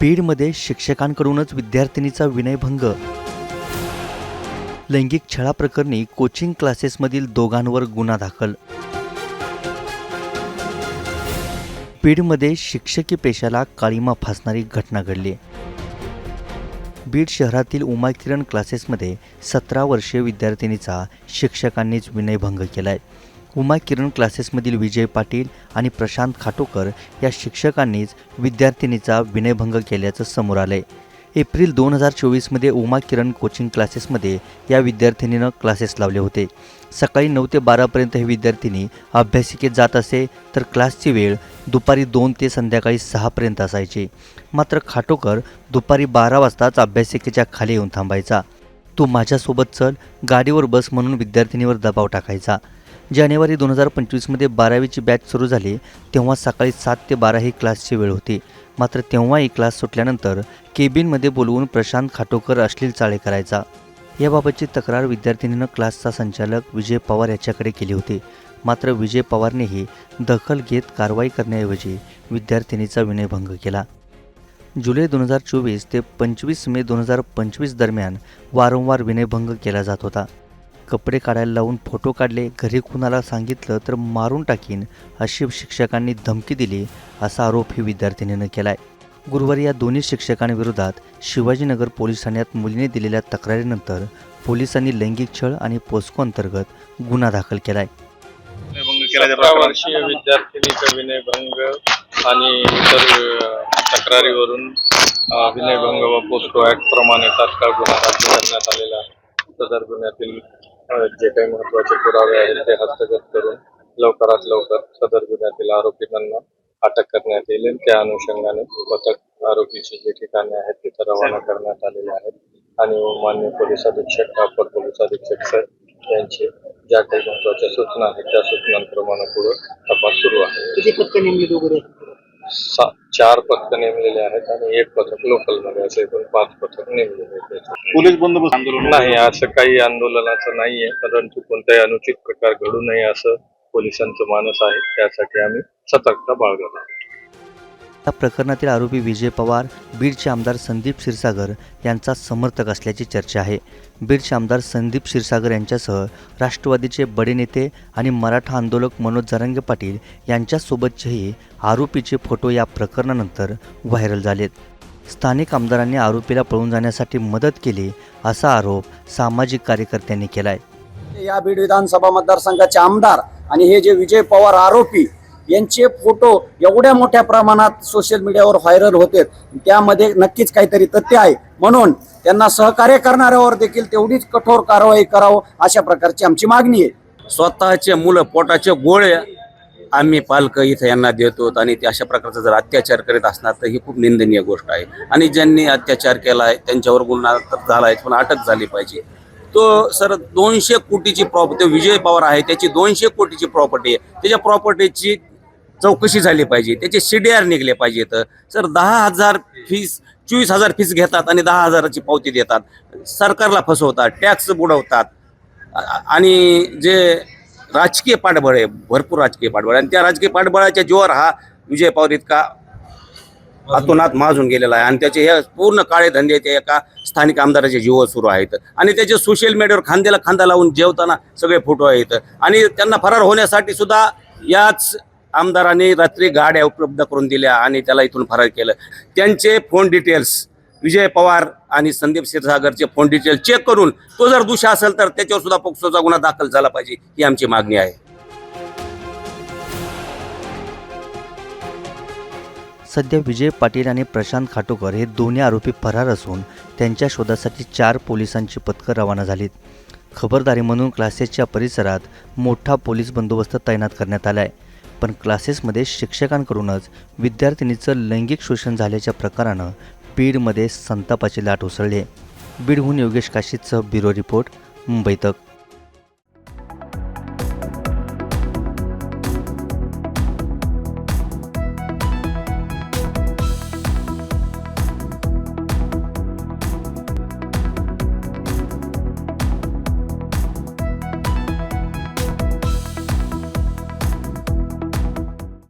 बीडमध्ये शिक्षकांकडूनच विद्यार्थिनीचा विनयभंग. लैंगिक छळाप्रकरणी कोचिंग क्लासेसमधील दोघांवर गुन्हा दाखल. बीडमध्ये शिक्षकी पेशाला काळीमा फासणारी घटना घडली. बीड शहरातील उमा किरण क्लासेसमध्ये सतरा वर्षीय विद्यार्थिनीचा शिक्षकांनीच विनयभंग केलाय. उमा किरण क्लासेसमधील विजय पाटील आणि प्रशांत खाटोकर या शिक्षकांनीच विद्यार्थिनीचा विनयभंग केल्याचं समोर आलंय. एप्रिल दोन हजार चोवीसमध्ये उमा किरण कोचिंग क्लासेसमध्ये या विद्यार्थिनीनं क्लासेस लावले होते. सकाळी नऊ ते बारापर्यंत ही विद्यार्थिनी अभ्यासिकेत जात असे तर क्लासची वेळ दुपारी दोन ते संध्याकाळी सहापर्यंत असायची. मात्र खाटोकर दुपारी बारा वाजताच अभ्यासिकेच्या खाली येऊन थांबायचा. तू माझ्यासोबत चल गाडीवर बस म्हणून विद्यार्थिनीवर दबाव टाकायचा. जानेवारी दोन हजार पंचवीसमध्ये बारावीची बॅच सुरू झाली तेव्हा सकाळी सात ते बारा ही क्लासची वेळ होती. मात्र तेव्हाही क्लास सुटल्यानंतर केबिनमध्ये बोलवून प्रशांत खाटोकर अश्लील चाळे करायचा. याबाबतची तक्रार विद्यार्थिनीनं क्लासचा संचालक विजय पवार याच्याकडे केली होती. मात्र विजय पवारनेही दखल घेत कारवाई करण्याऐवजी विद्यार्थिनीचा विनयभंग केला. जुलै दोन हजार चोवीस ते पंचवीस मे दोन हजार पंचवीस दरम्यान वारंवार विनयभंग केला जात होता. कपडे काढायला लावून फोटो काढले घरी कुणाला सांगितलं तर मारून टाकीन अशी शिक्षकांनी धमकी दिली असा आरोप ही विद्यार्थिनीनं केलाय. गुरुवारी या दोन्ही शिक्षकांविरोधात शिवाजीनगर पोलीस ठाण्यात मुलीने दिलेल्या तक्रारीनंतर पोलिसांनी लैंगिक छळ आणि पोस्को अंतर्गत गुन्हा दाखल केला. वर्षीय विद्यार्थिनीचा विनयभंग आणि इतर तक्रारीवरून विनयभंग व पोस्को ऍक्ट प्रमाणे तात्काळ गुन्हा दाखल करण्यात आलेला आहे. सदर गुन्ह्यातील जे काही महत्त्वाचे पुरावे आहेत ते हस्तगत करून लवकरात लवकर सदर गुन्ह्यातील आरोपींना अटक करण्यात येईल. त्या अनुषंगाने पथक आरोपीची जे ठिकाणे आहेत तिथे रवाना करण्यात आलेले आहेत. आणि मान्य पोलीस अधीक्षक अपर पोलीस अधीक्षक सर यांची ज्या काही महत्त्वाच्या सूचना आहेत त्या सूचनांप्रमाणे पुढे तपास सुरू आहे. सा- चार पथक नेमलेले आहेत आणि एक पथक लोकलमध्ये असे एकूण पाच पथक नेमलेले आहेत. पोलीस बंदोबस्त आंदोलन नाही असं काही आंदोलनाचं नाहीये परंतु कोणताही अनुचित प्रकार घडू नये असं पोलिसांचं मानस आहे. त्यासाठी आम्ही सतर्कता बाळगत आहोत या प्रकरणातील आरोपी विजय पवार बीडचे आमदार संदीप क्षीरसागर यांचा समर्थक असल्याची चर्चा आहे. बीडचे आमदार संदीप क्षीरसागर यांच्यासह राष्ट्रवादीचे बडे नेते आणि मराठा आंदोलक मनोज जरांगे पाटील यांच्यासोबतचेही आरोपीचे फोटो या प्रकरणानंतर व्हायरल झालेत. स्थानिक आमदारांनी आरोपीला पळून जाण्यासाठी मदत केली असा आरोप सामाजिक कार्यकर्त्यांनी केलाय. या बीड विधानसभा मतदारसंघाचे आमदार आणि हे जे विजय पवार आरोपी यांचे फोटो एवढ्या मोठ्या प्रमाणात सोशल मीडियावर व्हायरल होते. त्यामध्ये नक्कीच काहीतरी तथ्य आहे. म्हणून त्यांना सहकार्य करणाऱ्यावर देखील तेवढीच कठोर कारवाई करावं अशा प्रकारची आमची मागणी आहे. स्वतःचे मुलं पोटाचे गोळे आम्ही पालक इथं यांना देतो आणि ते अशा प्रकारचा जर अत्याचार करीत असणार तर ही खूप निंदनीय गोष्ट आहे. आणि ज्यांनी अत्याचार केला आहे त्यांच्यावर गुन्हा तर झाला आहे पण अटक झाली पाहिजे. तो सर दोनशे कोटीची प्रॉपर्टी विजय पवार आहे त्याची दोनशे कोटीची प्रॉपर्टी आहे. त्याच्या प्रॉपर्टीची चौकशी झाली पाहिजे. त्याचे सीडीआर निघले पाहिजेत सर दहा हजार फीस चोवीस हजार फीस घेतात आणि दहा हजाराची पावती देतात. सरकारला फसवतात टॅक्स बुडवतात. आणि जे राजकीय पाठबळ आहे भरपूर राजकीय पाठबळ आणि त्या राजकीय पाठबळाच्या जोर हा विजय पवार इतका आतोनात माजून गेलेला आहे. आणि त्याचे हे पूर्ण काळे धंदे ते एका स्थानिक आमदाराचे जीवावर सुरू आहेत. आणि त्याचे सोशल मीडियावर खांद्याला खांदा लावून जेवताना सगळे फोटो आहेत. आणि त्यांना फरार होण्यासाठी सुद्धा याच आमदारांनी रात्री गाड्या उपलब्ध करून दिल्या आणि त्याला इथून फरार केलं. त्यांचे फोन डिटेल्स विजय पवार आणि संदीप क्षीरसागरचे फोन डिटेल चेक करून तो जर दुषा असेल तर त्याच्यावर सुद्धा पोक्सोचा गुन्हा दाखल झाला पाहिजे ही आमची मागणी आहे. सध्या विजय पाटील आणि प्रशांत खाटोकर हे दोन्ही आरोपी फरार असून त्यांच्या शोधासाठी चार पोलिसांची पथकं रवाना झालीत. खबरदारी म्हणून क्लासेसच्या परिसरात मोठा पोलीस बंदोबस्त तैनात करण्यात आला आहे पण क्लासेसमध्ये शिक्षकांकडूनच विद्यार्थिनीचं लैंगिक शोषण झाल्याच्या प्रकारानं बीडमध्ये संतापाची लाट उसळली. बीडहून योगेश काशीचं ब्युरो रिपोर्ट मुंबई तक.